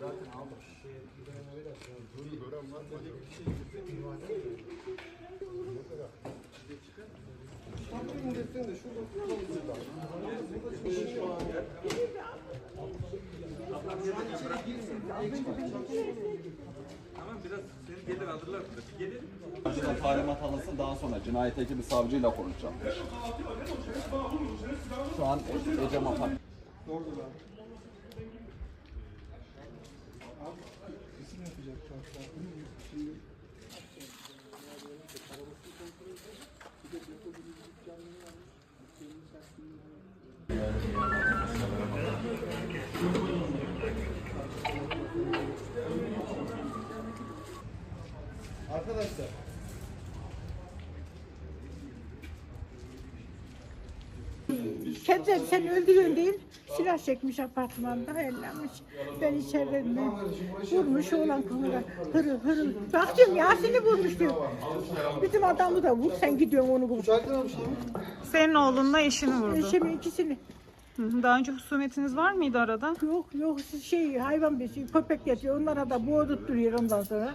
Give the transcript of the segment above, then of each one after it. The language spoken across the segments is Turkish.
Zaten almış. Bunu gören var mı? Şampiyon ürettin de şurada burada. Burada şu an Tamam biraz seni gelir alırlar burada. Bir gelir. Önceden talimat alınsın daha sonra cinayet ekibi savcıyla konuşacağım. Şu an Ece Mafak. Arkadaşlar. Kendi sen öldürüyorsun değil. Silah çekmiş apartmanda ellenmiş. Ben içeride vurmuş oğlan kılına hırıl hırıl. Bak diyorum Yasin'i vurmuş diyor. Bizim adamı da vur sen gidiyorsun onu vur. Senin oğlunla eşini vurdu. Eşemin ikisini. Hı hı. Daha önce husumetiniz var mıydı arada? Yok yok şey hayvan besi köpek getiriyor. Onlara da boğdurtturuyor ondan sonra.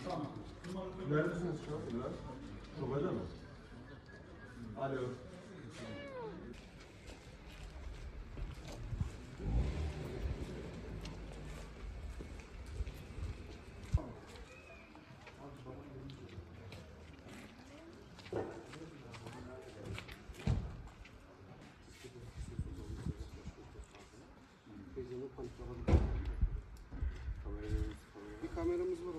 gidiyorsun? Neredesiniz şu an? Biraz. Sobada mı? Alo. Bir kameramız var o da